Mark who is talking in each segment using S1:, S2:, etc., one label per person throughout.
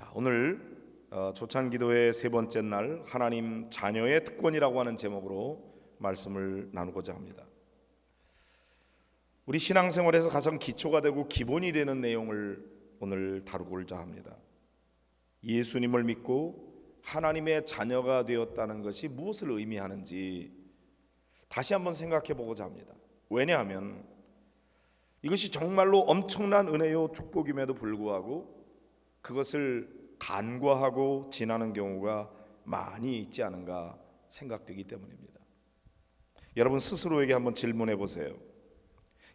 S1: 자, 오늘 어, 조찬기도의 세 번째 날 하나님 자녀의 특권이라고 하는 제목으로 말씀을 나누고자 합니다. 우리 신앙생활에서 가장 기초가 되고 기본이 되는 내용을 오늘 다루고자 합니다. 예수님을 믿고 하나님의 자녀가 되었다는 것이 무엇을 의미하는지 다시 한번 생각해 보고자 합니다. 왜냐하면 이것이 정말로 엄청난 은혜요 축복임에도 불구하고 그것을 간과하고 지나는 경우가 많이 있지 않은가 생각되기 때문입니다. 여러분 스스로에게 한번 질문해 보세요.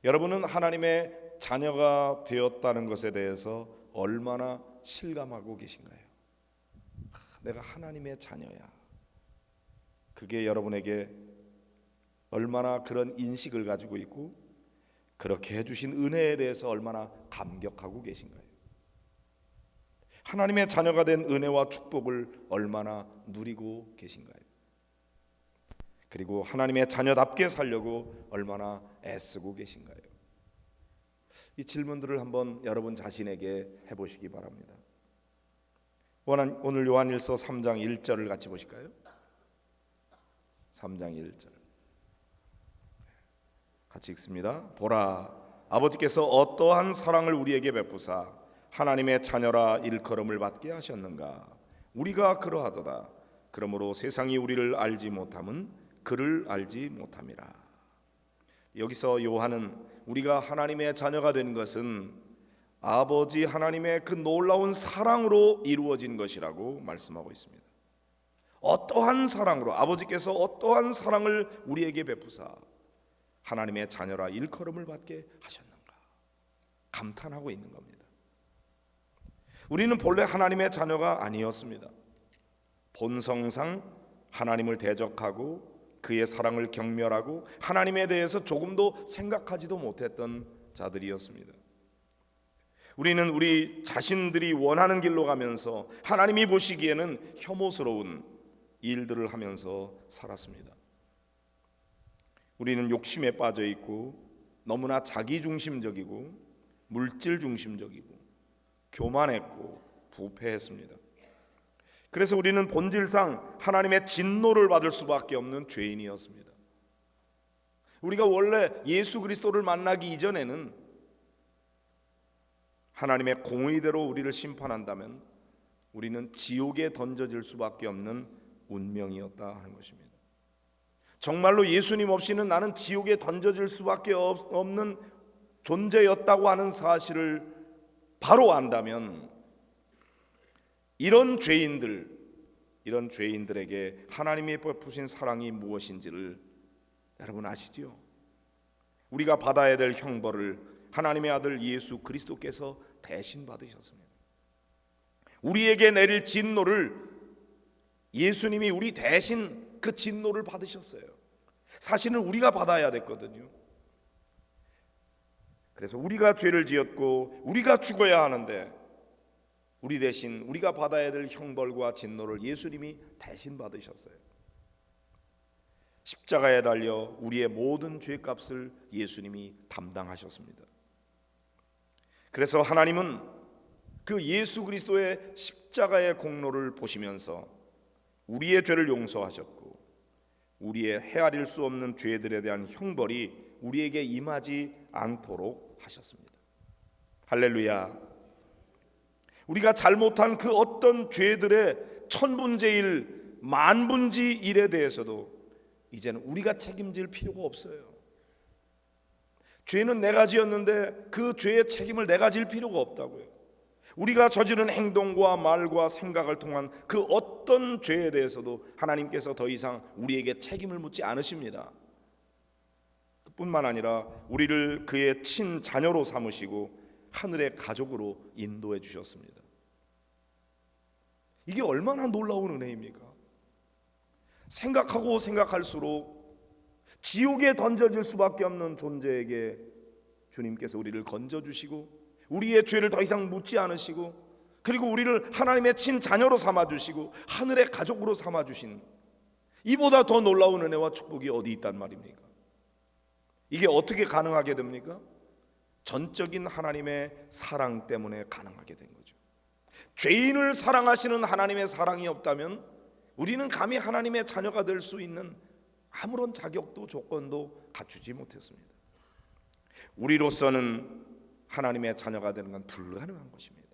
S1: 여러분은 하나님의 자녀가 되었다는 것에 대해서 얼마나 실감하고 계신가요? 아, 내가 하나님의 자녀야. 그게 여러분에게 얼마나 그런 인식을 가지고 있고 그렇게 해주신 은혜에 대해서 얼마나 감격하고 계신가요? 하나님의 자녀가 된 은혜와 축복을 얼마나 누리고 계신가요? 그리고 하나님의 자녀답게 살려고 얼마나 애쓰고 계신가요? 이 질문들을 한번 여러분 자신에게 해보시기 바랍니다. 오늘 요한일서 3장 1절을 같이 보실까요? 3장 1절 같이 읽습니다. 보라 아버지께서 어떠한 사랑을 우리에게 베푸사 하나님의 자녀라 일컬음을 받게 하셨는가 우리가 그러하도다 그러므로 세상이 우리를 알지 못함은 그를 알지 못함이라 여기서 요한은 우리가 하나님의 자녀가 된 것은 아버지 하나님의 그 놀라운 사랑으로 이루어진 것이라고 말씀하고 있습니다. 어떠한 사랑으로 아버지께서 어떠한 사랑을 우리에게 베푸사 하나님의 자녀라 일컬음을 받게 하셨는가 감탄하고 있는 겁니다. 우리는 본래 하나님의 자녀가 아니었습니다. 본성상 하나님을 대적하고 그의 사랑을 경멸하고 하나님에 대해서 조금도 생각하지도 못했던 자들이었습니다. 우리는 우리 자신들이 원하는 길로 가면서 하나님이 보시기에는 혐오스러운 일들을 하면서 살았습니다. 우리는 욕심에 빠져 있고 너무나 자기 중심적이고 물질 중심적이고 교만했고 부패했습니다. 그래서 우리는 본질상 하나님의 진노를 받을 수밖에 없는 죄인이었습니다. 우리가 원래 예수 그리스도를 만나기 이전에는 하나님의 공의대로 우리를 심판한다면 우리는 지옥에 던져질 수밖에 없는 운명이었다 하는 것입니다. 정말로 예수님 없이는 나는 지옥에 던져질 수밖에 없는 존재였다고 하는 사실을 바로 안다면 이런 죄인들 이런 죄인들에게 하나님이 베푸신 사랑이 무엇인지를 여러분 아시죠? 우리가 받아야 될 형벌을 하나님의 아들 예수 그리스도께서 대신 받으셨습니다. 우리에게 내릴 진노를 예수님이 우리 대신 그 진노를 받으셨어요. 사실은 우리가 받아야 됐거든요. 그래서 우리가 죄를 지었고 우리가 죽어야 하는데 우리 대신 우리가 받아야 될 형벌과 진노를 예수님이 대신 받으셨어요. 십자가에 달려 우리의 모든 죄값을 예수님이 담당하셨습니다. 그래서 하나님은 그 예수 그리스도의 십자가의 공로를 보시면서 우리의 죄를 용서하셨고 우리의 헤아릴 수 없는 죄들에 대한 형벌이 우리에게 임하지 않도록 하셨습니다. 할렐루야. 우리가 잘못한 그 어떤 죄들의 천분제일 만분지 일에 대해서도 이제는 우리가 책임질 필요가 없어요. 죄는 내가 지었는데 그 죄의 책임을 내가 질 필요가 없다고요. 우리가 저지른 행동과 말과 생각을 통한 그 어떤 죄에 대해서도 하나님께서 더 이상 우리에게 책임을 묻지 않으십니다. 뿐만 아니라 우리를 그의 친 자녀로 삼으시고 하늘의 가족으로 인도해 주셨습니다. 이게 얼마나 놀라운 은혜입니까? 생각하고 생각할수록 지옥에 던져질 수밖에 없는 존재에게 주님께서 우리를 건져 주시고 우리의 죄를 더 이상 묻지 않으시고 그리고 우리를 하나님의 친 자녀로 삼아 주시고 하늘의 가족으로 삼아 주신 이보다 더 놀라운 은혜와 축복이 어디 있단 말입니까? 이게 어떻게 가능하게 됩니까? 전적인 하나님의 사랑 때문에 가능하게 된 거죠. 죄인을 사랑하시는 하나님의 사랑이 없다면 우리는 감히 하나님의 자녀가 될 수 있는 아무런 자격도 조건도 갖추지 못했습니다. 우리로서는 하나님의 자녀가 되는 건 불가능한 것입니다.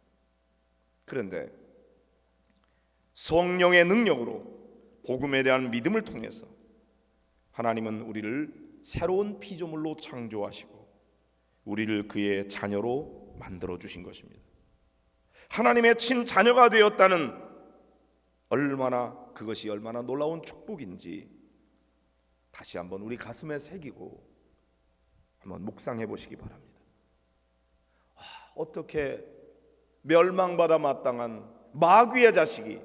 S1: 그런데 성령의 능력으로 복음에 대한 믿음을 통해서 하나님은 우리를 새로운 피조물로 창조하시고 우리를 그의 자녀로 만들어 주신 것입니다. 하나님의 친 자녀가 되었다는 얼마나 그것이 얼마나 놀라운 축복인지 다시 한번 우리 가슴에 새기고 한번 묵상해 보시기 바랍니다. 아, 어떻게 멸망받아 마땅한 마귀의 자식이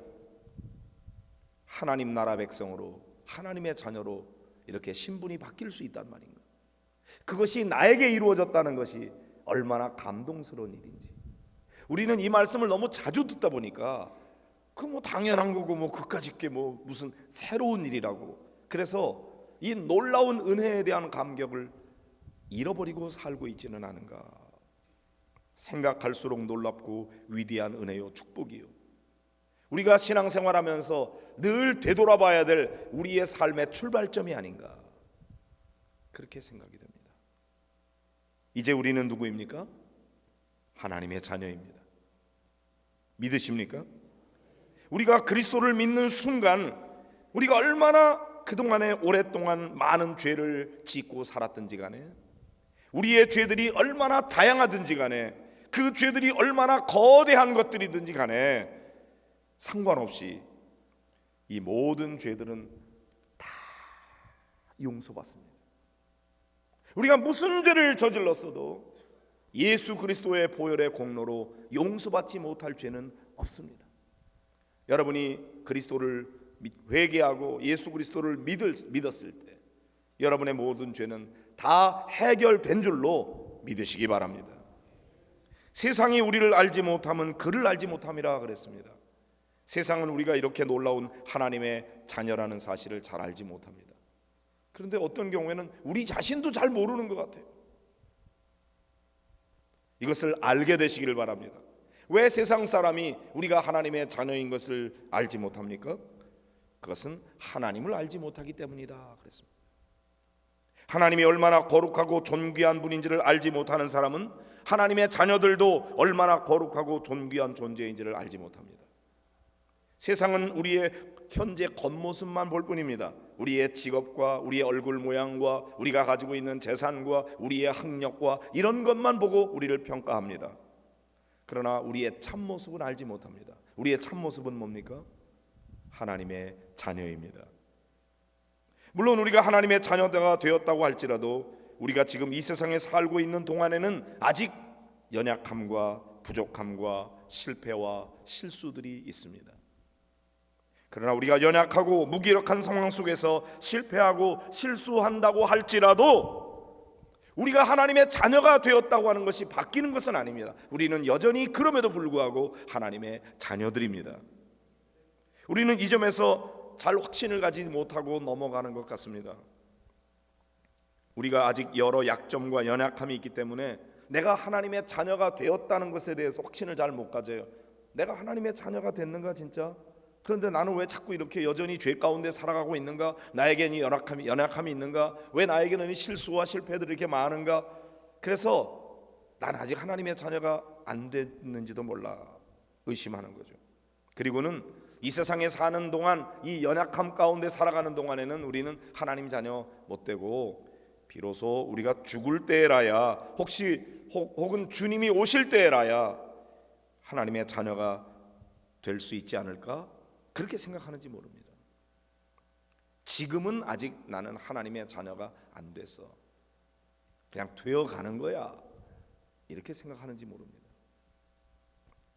S1: 하나님 나라 백성으로 하나님의 자녀로 이렇게 신분이 바뀔 수 있단 말인가? 그것이 나에게 이루어졌다는 것이 얼마나 감동스러운 일인지. 우리는 이 말씀을 너무 자주 듣다 보니까 그 뭐 당연한 거고 뭐 그까짓 게 뭐 무슨 새로운 일이라고. 그래서 이 놀라운 은혜에 대한 감격을 잃어버리고 살고 있지는 않은가. 생각할수록 놀랍고 위대한 은혜요 축복이요. 우리가 신앙생활하면서 늘 되돌아봐야 될 우리의 삶의 출발점이 아닌가 그렇게 생각이 됩니다. 이제 우리는 누구입니까? 하나님의 자녀입니다. 믿으십니까? 우리가 그리스도를 믿는 순간 우리가 얼마나 그동안에 오랫동안 많은 죄를 짓고 살았든지 간에 우리의 죄들이 얼마나 다양하든지 간에 그 죄들이 얼마나 거대한 것들이든지 간에 상관없이 이 모든 죄들은 다 용서받습니다. 우리가 무슨 죄를 저질렀어도 예수 그리스도의 보혈의 공로로 용서받지 못할 죄는 없습니다. 여러분이 그리스도를 회개하고 예수 그리스도를 믿을, 믿었을 때 여러분의 모든 죄는 다 해결된 줄로 믿으시기 바랍니다. 세상이 우리를 알지 못하면 그를 알지 못함이라 그랬습니다. 세상은 우리가 이렇게 놀라운 하나님의 자녀라는 사실을 잘 알지 못합니다. 그런데 어떤 경우에는 우리 자신도 잘 모르는 것 같아요. 이것을 알게 되시기를 바랍니다. 왜 세상 사람이 우리가 하나님의 자녀인 것을 알지 못합니까? 그것은 하나님을 알지 못하기 때문이다. 그랬습니다. 하나님이 얼마나 거룩하고 존귀한 분인지를 알지 못하는 사람은 하나님의 자녀들도 얼마나 거룩하고 존귀한 존재인지를 알지 못합니다. 세상은 우리의 현재 겉모습만 볼 뿐입니다. 우리의 직업과 우리의 얼굴 모양과 우리가 가지고 있는 재산과 우리의 학력과 이런 것만 보고 우리를 평가합니다. 그러나 우리의 참모습은 알지 못합니다. 우리의 참모습은 뭡니까? 하나님의 자녀입니다. 물론 우리가 하나님의 자녀가 되었다고 할지라도 우리가 지금 이 세상에 살고 있는 동안에는 아직 연약함과 부족함과 실패와 실수들이 있습니다. 그러나 우리가 연약하고 무기력한 상황 속에서 실패하고 실수한다고 할지라도 우리가 하나님의 자녀가 되었다고 하는 것이 바뀌는 것은 아닙니다. 우리는 여전히 그럼에도 불구하고 하나님의 자녀들입니다. 우리는 이 점에서 잘 확신을 가지지 못하고 넘어가는 것 같습니다. 우리가 아직 여러 약점과 연약함이 있기 때문에 내가 하나님의 자녀가 되었다는 것에 대해서 확신을 잘 못 가져요. 내가 하나님의 자녀가 됐는가 진짜? 그런데 나는 왜 자꾸 이렇게 여전히 죄 가운데 살아가고 있는가? 나에게는 연약함이 연약함이 있는가? 왜 나에게는 실수와 실패들이 이렇게 많은가? 그래서 난 아직 하나님의 자녀가 안 됐는지도 몰라 의심하는 거죠. 그리고는 이 세상에 사는 동안 이 연약함 가운데 살아가는 동안에는 우리는 하나님 자녀 못 되고 비로소 우리가 죽을 때라야 혹시 혹은 주님이 오실 때라야 하나님의 자녀가 될 수 있지 않을까 그렇게 생각하는지 모릅니다. 지금은 아직 나는 하나님의 자녀가 안 됐어. 그냥 되어 가는 거야. 이렇게 생각하는지 모릅니다.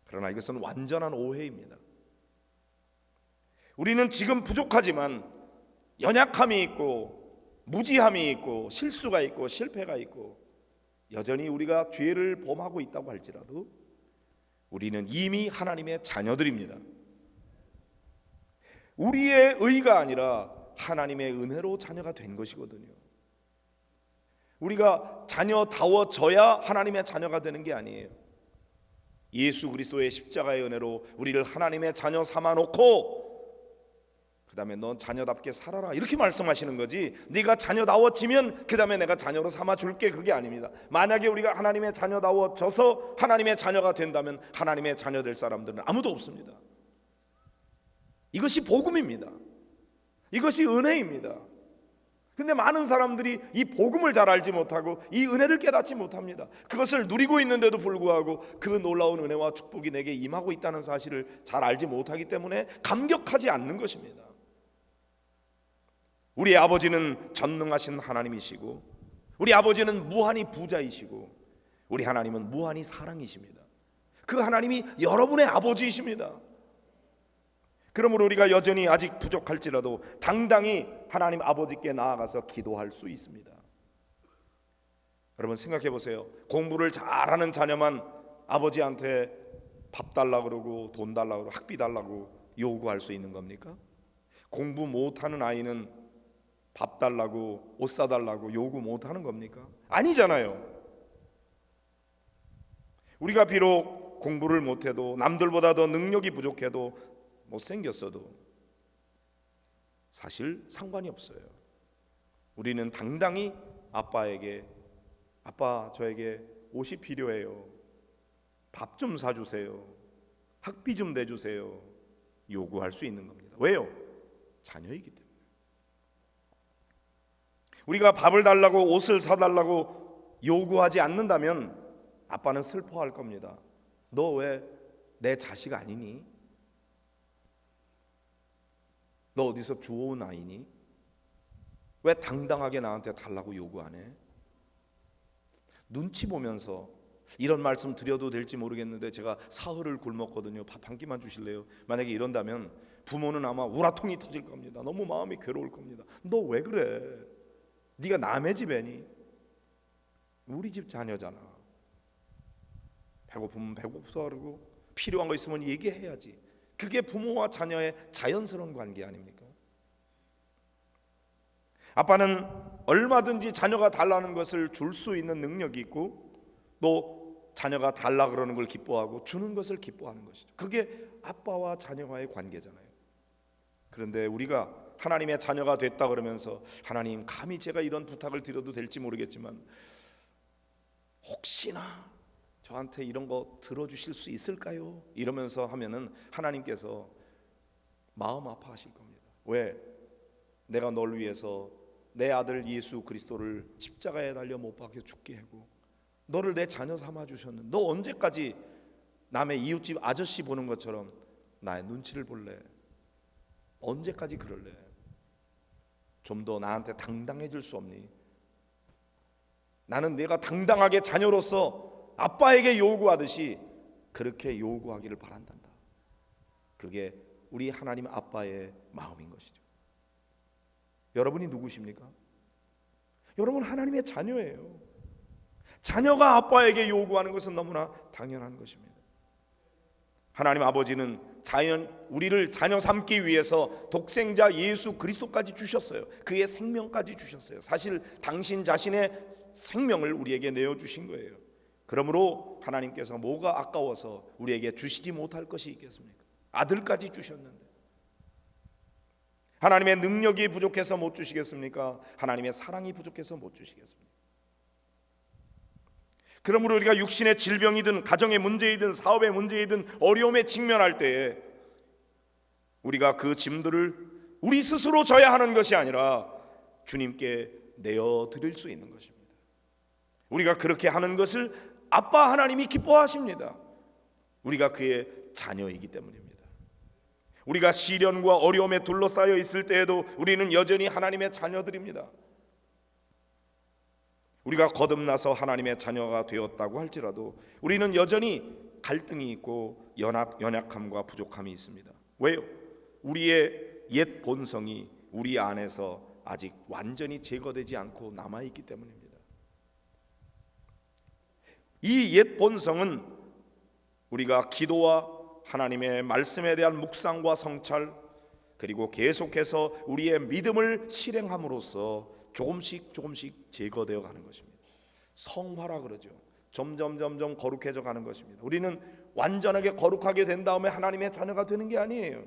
S1: 그러나 이것은 완전한 오해입니다. 우리는 지금 부족하지만 연약함이 있고 무지함이 있고 실수가 있고 실패가 있고 여전히 우리가 죄를 범하고 있다고 할지라도 우리는 이미 하나님의 자녀들입니다. 우리의 의가 아니라 하나님의 은혜로 자녀가 된 것이거든요. 우리가 자녀다워져야 하나님의 자녀가 되는 게 아니에요. 예수 그리스도의 십자가의 은혜로 우리를 하나님의 자녀 삼아 놓고 그다음에 넌 자녀답게 살아라 이렇게 말씀하시는 거지 네가 자녀다워지면 그다음에 내가 자녀로 삼아 줄게 그게 아닙니다 만약에 우리가 하나님의 자녀다워져서 하나님의 자녀가 된다면 하나님의 자녀 될 사람들은 아무도 없습니다 이것이 복음입니다 이것이 은혜입니다 근데 많은 사람들이 이 복음을 잘 알지 못하고 이 은혜를 깨닫지 못합니다. 그것을 누리고 있는데도 불구하고 그 놀라운 은혜와 축복이 내게 임하고 있다는 사실을 잘 알지 못하기 때문에 감격하지 않는 것입니다. 우리 아버지는 전능하신 하나님이시고 우리 아버지는 무한히 부자이시고 우리 하나님은 무한히 사랑이십니다. 그 하나님이 여러분의 아버지이십니다. 그러므로 우리가 여전히 아직 부족할지라도 당당히 하나님 아버지께 나아가서 기도할 수 있습니다. 여러분 생각해 보세요. 공부를 잘하는 자녀만 아버지한테 밥 달라 그러고 돈 달라 그러고 학비 달라고 요구할 수 있는 겁니까? 공부 못하는 아이는 밥 달라고 옷 사달라고 요구 못하는 겁니까? 아니잖아요. 우리가 비록 공부를 못해도 남들보다 더 능력이 부족해도 못생겼어도 사실 상관이 없어요. 우리는 당당히 아빠에게 아빠 저에게 옷이 필요해요. 밥 좀 사주세요. 학비 좀 내주세요. 요구할 수 있는 겁니다. 왜요? 자녀이기 때문에. 우리가 밥을 달라고 옷을 사달라고 요구하지 않는다면 아빠는 슬퍼할 겁니다. 너 왜 내 자식 아니니? 너 어디서 주워온 아이니? 왜 당당하게 나한테 달라고 요구 안 해? 눈치 보면서 이런 말씀 드려도 될지 모르겠는데 제가 사흘을 굶었거든요. 밥 한 끼만 주실래요? 만약에 이런다면 부모는 아마 우라통이 터질 겁니다. 너무 마음이 괴로울 겁니다. 너 왜 그래? 네가 남의 집 애니? 우리 집 자녀잖아. 배고프면 배고프다 그러고 필요한 거 있으면 얘기해야지. 그게 부모와 자녀의 자연스러운 관계 아닙니까? 아빠는 얼마든지 자녀가 달라는 것을 줄 수 있는 능력이 있고 또 자녀가 달라 그러는 걸 기뻐하고 주는 것을 기뻐하는 것이죠. 그게 아빠와 자녀와의 관계잖아요. 그런데 우리가 하나님의 자녀가 됐다 그러면서 하나님 감히 제가 이런 부탁을 드려도 될지 모르겠지만 혹시나 저한테 이런 거 들어주실 수 있을까요? 이러면서 하면은 하나님께서 마음 아파하실 겁니다. 왜? 내가 널 위해서 내 아들 예수 그리스도를 십자가에 달려 못 박혀 죽게 하고 너를 내 자녀 삼아 주셨는데 너 언제까지 남의 이웃집 아저씨 보는 것처럼 나의 눈치를 볼래? 언제까지 그럴래? 좀 더 나한테 당당해질 수 없니? 나는 내가 당당하게 자녀로서 아빠에게 요구하듯이 그렇게 요구하기를 바란단다. 그게 우리 하나님 아빠의 마음인 것이죠. 여러분이 누구십니까? 여러분 하나님의 자녀예요. 자녀가 아빠에게 요구하는 것은 너무나 당연한 것입니다. 하나님 아버지는 자연 우리를 자녀 삼기 위해서 독생자 예수 그리스도까지 주셨어요. 그의 생명까지 주셨어요. 사실 당신 자신의 생명을 우리에게 내어 주신 거예요. 그러므로 하나님께서 뭐가 아까워서 우리에게 주시지 못할 것이 있겠습니까? 아들까지 주셨는데 하나님의 능력이 부족해서 못 주시겠습니까? 하나님의 사랑이 부족해서 못 주시겠습니까? 그러므로 우리가 육신의 질병이든 가정의 문제이든 사업의 문제이든 어려움에 직면할 때에 우리가 그 짐들을 우리 스스로 져야 하는 것이 아니라 주님께 내어 드릴 수 있는 것입니다. 우리가 그렇게 하는 것을 아빠 하나님이 기뻐하십니다. 우리가 그의 자녀이기 때문입니다. 우리가 시련과 어려움에 둘러싸여 있을 때에도 우리는 여전히 하나님의 자녀들입니다. 우리가 거듭나서 하나님의 자녀가 되었다고 할지라도 우리는 여전히 갈등이 있고 연합 연약함과 부족함이 있습니다. 왜요? 우리의 옛 본성이 우리 안에서 아직 완전히 제거되지 않고 남아 있기 때문입니다. 이 옛 본성은 우리가 기도와 하나님의 말씀에 대한 묵상과 성찰 그리고 계속해서 우리의 믿음을 실행함으로써 조금씩 조금씩 제거되어 가는 것입니다. 성화라 그러죠. 점점 점점 거룩해져 가는 것입니다. 우리는 완전하게 거룩하게 된 다음에 하나님의 자녀가 되는 게 아니에요.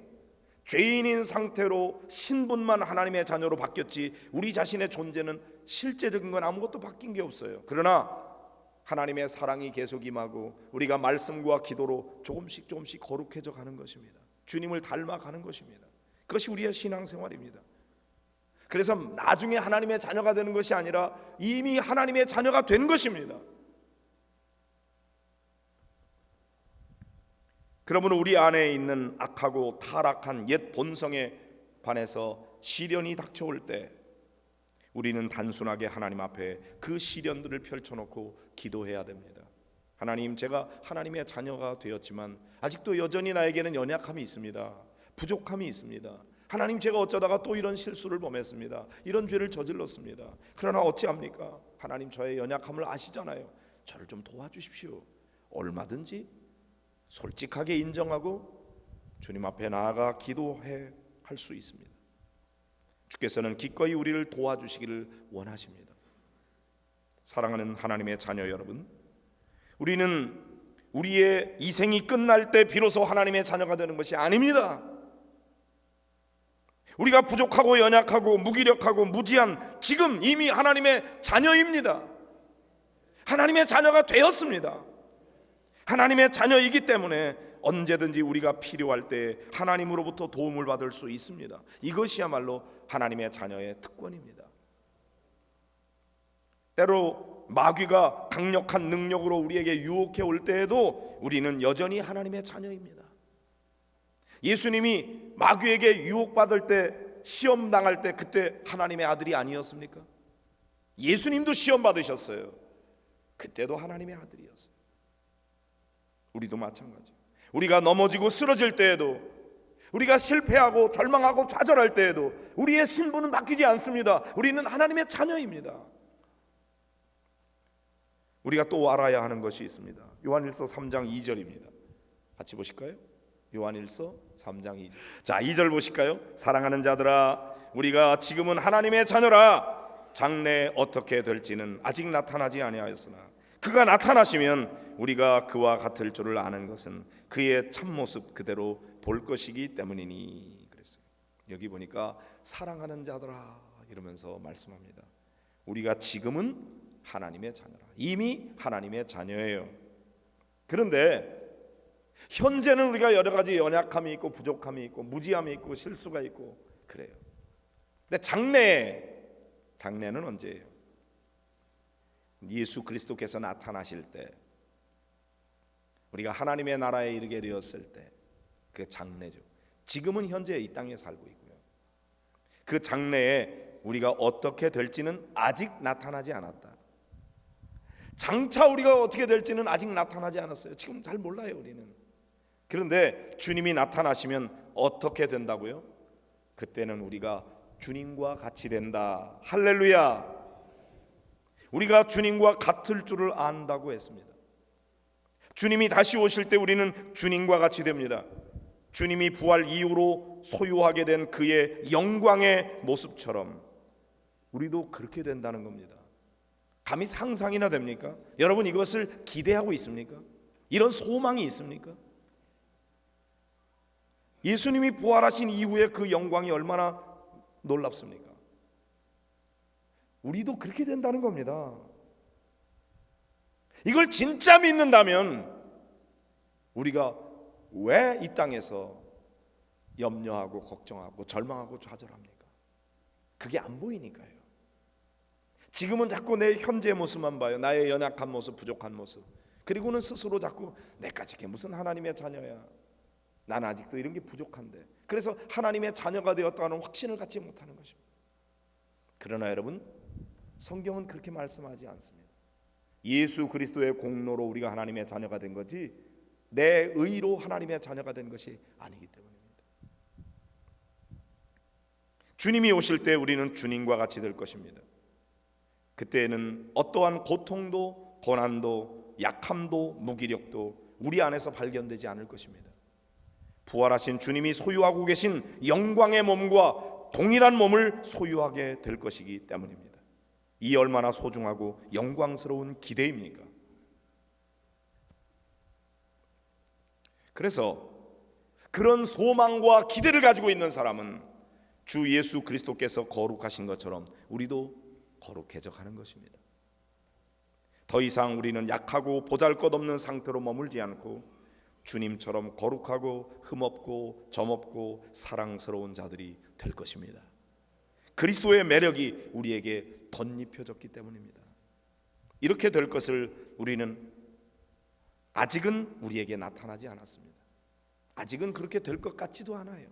S1: 죄인인 상태로 신분만 하나님의 자녀로 바뀌었지 우리 자신의 존재는 실제적인 건 아무것도 바뀐 게 없어요. 그러나 하나님의 사랑이 계속 임하고 우리가 말씀과 기도로 조금씩 조금씩 거룩해져 가는 것입니다. 주님을 닮아 가는 것입니다. 그것이 우리의 신앙생활입니다. 그래서 나중에 하나님의 자녀가 되는 것이 아니라 이미 하나님의 자녀가 된 것입니다. 그러므로 우리 안에 있는 악하고 타락한 옛 본성에 관해서 시련이 닥쳐올 때 우리는 단순하게 하나님 앞에 그 시련들을 펼쳐놓고 기도해야 됩니다. 하나님, 제가 하나님의 자녀가 되었지만 아직도 여전히 나에게는 연약함이 있습니다. 부족함이 있습니다. 하나님, 제가 어쩌다가 또 이런 실수를 범했습니다. 이런 죄를 저질렀습니다. 그러나 어찌합니까? 하나님, 저의 연약함을 아시잖아요. 저를 좀 도와주십시오. 얼마든지 솔직하게 인정하고 주님 앞에 나아가 기도해 할 수 있습니다. 주께서는 기꺼이 우리를 도와주시기를 원하십니다. 사랑하는 하나님의 자녀 여러분, 우리는 우리의 이 생이 끝날 때 비로소 하나님의 자녀가 되는 것이 아닙니다. 우리가 부족하고 연약하고 무기력하고 무지한 지금 이미 하나님의 자녀입니다. 하나님의 자녀가 되었습니다. 하나님의 자녀이기 때문에 언제든지 우리가 필요할 때 하나님으로부터 도움을 받을 수 있습니다. 이것이야말로 하나님의 자녀의 특권입니다. 때로 마귀가 강력한 능력으로 우리에게 유혹해 올 때에도 우리는 여전히 하나님의 자녀입니다. 예수님이 마귀에게 유혹받을 때 시험 당할 때 그때 하나님의 아들이 아니었습니까? 예수님도 시험 받으셨어요. 그때도 하나님의 아들이었어요. 우리도 마찬가지. 우리가 넘어지고 쓰러질 때에도 우리가 실패하고 절망하고 좌절할 때에도 우리의 신분은 바뀌지 않습니다. 우리는 하나님의 자녀입니다. 우리가 또 알아야 하는 것이 있습니다. 요한일서 3장 2절입니다. 같이 보실까요? 요한일서 3장 2절. 자, 2절 보실까요? 사랑하는 자들아, 우리가 지금은 하나님의 자녀라. 장래 어떻게 될지는 아직 나타나지 아니하였으나 그가 나타나시면 우리가 그와 같을 줄을 아는 것은 그의 참모습 그대로 볼 것이기 때문이니 그랬어요. 여기 보니까 사랑하는 자들아 이러면서 말씀합니다. 우리가 지금은 하나님의 자녀라. 이미 하나님의 자녀예요. 그런데 현재는 우리가 여러 가지 연약함이 있고 부족함이 있고 무지함이 있고 실수가 있고 그래요. 근데 장래 장래는 언제예요? 예수 그리스도께서 나타나실 때 우리가 하나님의 나라에 이르게 되었을 때 그 장래죠. 지금은 현재 이 땅에 살고 있고요. 그 장래에 우리가 어떻게 될지는 아직 나타나지 않았다. 장차 우리가 어떻게 될지는 아직 나타나지 않았어요. 지금 잘 몰라요, 우리는. 그런데 주님이 나타나시면 어떻게 된다고요? 그때는 우리가 주님과 같이 된다. 할렐루야. 우리가 주님과 같을 줄을 안다고 했습니다. 주님이 다시 오실 때 우리는 주님과 같이 됩니다. 주님이 부활 이후로 소유하게 된 그의 영광의 모습처럼 우리도 그렇게 된다는 겁니다. 감히 상상이나 됩니까? 여러분 이것을 기대하고 있습니까? 이런 소망이 있습니까? 예수님이 부활하신 이후에 그 영광이 얼마나 놀랍습니까? 우리도 그렇게 된다는 겁니다. 이걸 진짜 믿는다면 우리가 왜 이 땅에서 염려하고 걱정하고 절망하고 좌절합니까? 그게 안 보이니까요. 지금은 자꾸 내 현재 모습만 봐요. 나의 연약한 모습, 부족한 모습. 그리고는 스스로 자꾸 내까지 게 무슨 하나님의 자녀야. 난 아직도 이런 게 부족한데. 그래서 하나님의 자녀가 되었다는 확신을 갖지 못하는 것입니다. 그러나 여러분, 성경은 그렇게 말씀하지 않습니다. 예수 그리스도의 공로로 우리가 하나님의 자녀가 된 거지 내 의로 하나님의 자녀가 된 것이 아니기 때문입니다. 주님이 오실 때 우리는 주님과 같이 될 것입니다. 그때에는 어떠한 고통도 고난도 약함도 무기력도 우리 안에서 발견되지 않을 것입니다. 부활하신 주님이 소유하고 계신 영광의 몸과 동일한 몸을 소유하게 될 것이기 때문입니다. 이 얼마나 소중하고 영광스러운 기대입니까? 그래서 그런 소망과 기대를 가지고 있는 사람은 주 예수 그리스도께서 거룩하신 것처럼 우리도 거룩해져 가는 것입니다. 더 이상 우리는 약하고 보잘것없는 상태로 머물지 않고 주님처럼 거룩하고 흠없고 점없고 사랑스러운 자들이 될 것입니다. 그리스도의 매력이 우리에게 덧입혀졌기 때문입니다. 이렇게 될 것을 우리는 아직은 우리에게 나타나지 않았습니다. 아직은 그렇게 될 것 같지도 않아요.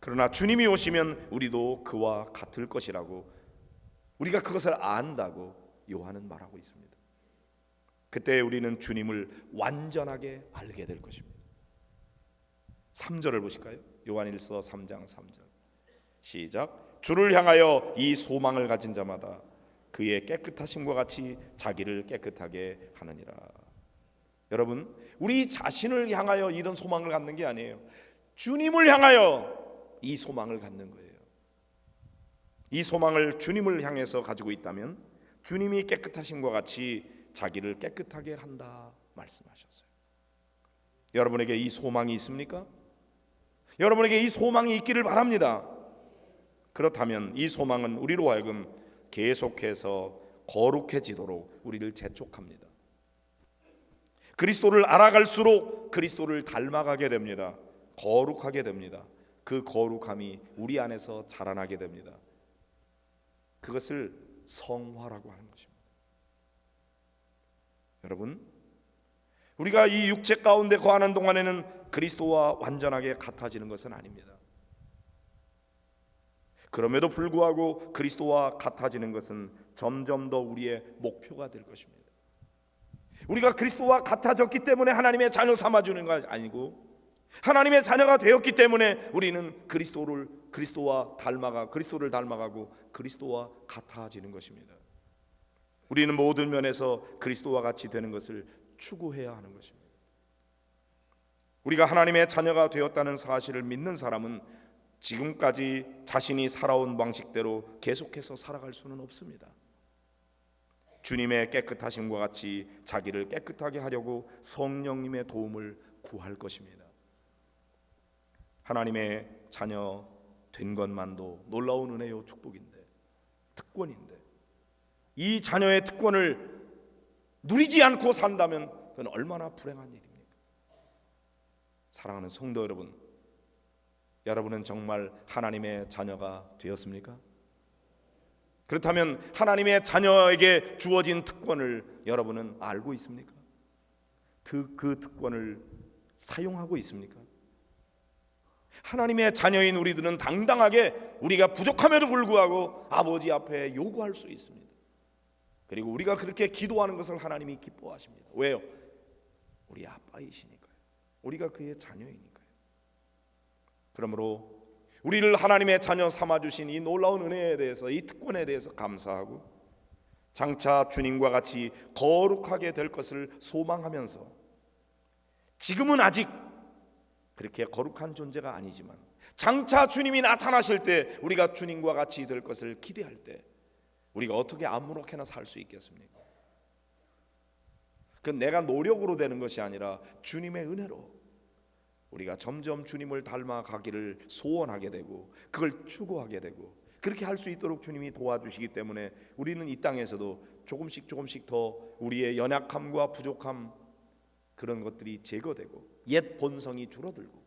S1: 그러나 주님이 오시면 우리도 그와 같을 것이라고 우리가 그것을 안다고 요한은 말하고 있습니다. 그때 우리는 주님을 완전하게 알게 될 것입니다. 3절을 보실까요? 요한일서 3장 3절. 시작. 주를 향하여 이 소망을 가진 자마다 그의 깨끗하심과 같이 자기를 깨끗하게 하느니라. 여러분, 우리 자신을 향하여 이런 소망을 갖는 게 아니에요. 주님을 향하여 이 소망을 갖는 거예요. 이 소망을 주님을 향해서 가지고 있다면 주님이 깨끗하심과 같이 자기를 깨끗하게 한다 말씀하셨어요. 여러분에게 이 소망이 있습니까? 여러분에게 이 소망이 있기를 바랍니다. 그렇다면 이 소망은 우리로 하여금 계속해서 거룩해지도록 우리를 재촉합니다. 그리스도를 알아갈수록 그리스도를 닮아가게 됩니다. 거룩하게 됩니다. 그 거룩함이 우리 안에서 자라나게 됩니다. 그것을 성화라고 하는 것입니다. 여러분, 우리가 이 육체 가운데 거하는 동안에는 그리스도와 완전하게 같아지는 것은 아닙니다. 그럼에도 불구하고 그리스도와 같아지는 것은 점점 더 우리의 목표가 될 것입니다. 우리가 그리스도와 같아졌기 때문에 하나님의 자녀 삼아주는 것 아니고 하나님의 자녀가 되었기 때문에 우리는 그리스도를 그리스도와 닮아가 그리스도를 닮아가고 그리스도와 같아지는 것입니다. 우리는 모든 면에서 그리스도와 같이 되는 것을 추구해야 하는 것입니다. 우리가 하나님의 자녀가 되었다는 사실을 믿는 사람은 지금까지 자신이 살아온 방식대로 계속해서 살아갈 수는 없습니다. 주님의 깨끗하심과 같이 자기를 깨끗하게 하려고 성령님의 도움을 구할 것입니다. 하나님의 자녀 된 것만도 놀라운 은혜요 축복인데 특권인데 이 자녀의 특권을 누리지 않고 산다면 그건 얼마나 불행한 일입니까? 사랑하는 성도 여러분, 여러분은 정말 하나님의 자녀가 되었습니까? 그렇다면 하나님의 자녀에게 주어진 특권을 여러분은 알고 있습니까? 그, 그 특권을 사용하고 있습니까? 하나님의 자녀인 우리들은 당당하게 우리가 부족함에도 불구하고 아버지 앞에 요구할 수 있습니다. 그리고 우리가 그렇게 기도하는 것을 하나님이 기뻐하십니다. 왜요? 우리 아빠이시니까요. 우리가 그의 자녀이니까요. 그러므로 우리를 하나님의 자녀 삼아 주신 이 놀라운 은혜에 대해서 이 특권에 대해서 감사하고 장차 주님과 같이 거룩하게 될 것을 소망하면서 지금은 아직 그렇게 거룩한 존재가 아니지만 장차 주님이 나타나실 때 우리가 주님과 같이 될 것을 기대할 때 우리가 어떻게 아무렇게나 살 수 있겠습니까? 그 내가 노력으로 되는 것이 아니라 주님의 은혜로 우리가 점점 주님을 닮아가기를 소원하게 되고 그걸 추구하게 되고 그렇게 할 수 있도록 주님이 도와주시기 때문에 우리는 이 땅에서도 조금씩 조금씩 더 우리의 연약함과 부족함 그런 것들이 제거되고 옛 본성이 줄어들고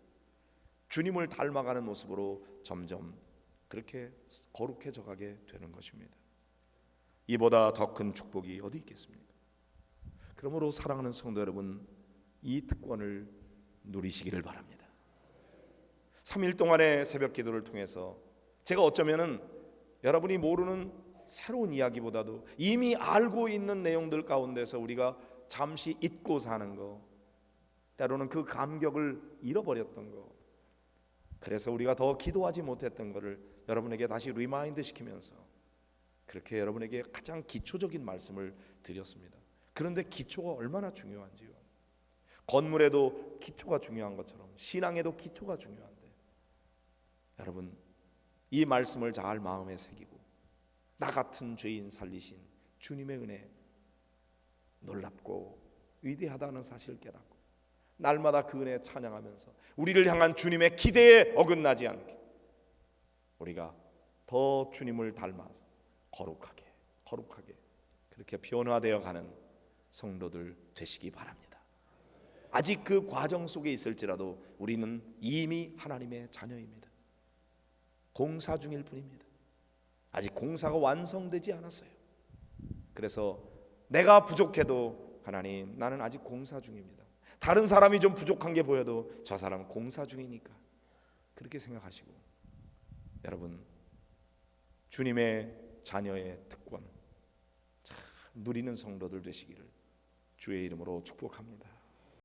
S1: 주님을 닮아가는 모습으로 점점 그렇게 거룩해져 가게 되는 것입니다. 이보다 더 큰 축복이 어디 있겠습니까? 그러므로 사랑하는 성도 여러분, 이 특권을 누리시기를 바랍니다. 3일 동안의 새벽 기도를 통해서 제가 어쩌면은 여러분이 모르는 새로운 이야기보다도 이미 알고 있는 내용들 가운데서 우리가 잠시 잊고 사는 거 때로는 그 감격을 잃어버렸던 거 그래서 우리가 더 기도하지 못했던 것을 여러분에게 다시 리마인드 시키면서 그렇게 여러분에게 가장 기초적인 말씀을 드렸습니다. 그런데 기초가 얼마나 중요한지요. 건물에도 기초가 중요한 것처럼 신앙에도 기초가 중요한데 여러분 이 말씀을 잘 마음에 새기고 나 같은 죄인 살리신 주님의 은혜 놀랍고 위대하다는 사실을 깨닫고 날마다 그 은혜 찬양하면서 우리를 향한 주님의 기대에 어긋나지 않게 우리가 더 주님을 닮아서 거룩하게 거룩하게 그렇게 변화되어 가는 성도들 되시기 바랍니다. 아직 그 과정 속에 있을지라도 우리는 이미 하나님의 자녀입니다. 공사 중일 뿐입니다. 아직 공사가 완성되지 않았어요. 그래서 내가 부족해도 하나님 나는 아직 공사 중입니다. 다른 사람이 좀 부족한 게 보여도 저 사람은 공사 중이니까 그렇게 생각하시고 여러분 주님의 자녀의 특권 참 누리는 성도들 되시기를 주의 이름으로 축복합니다.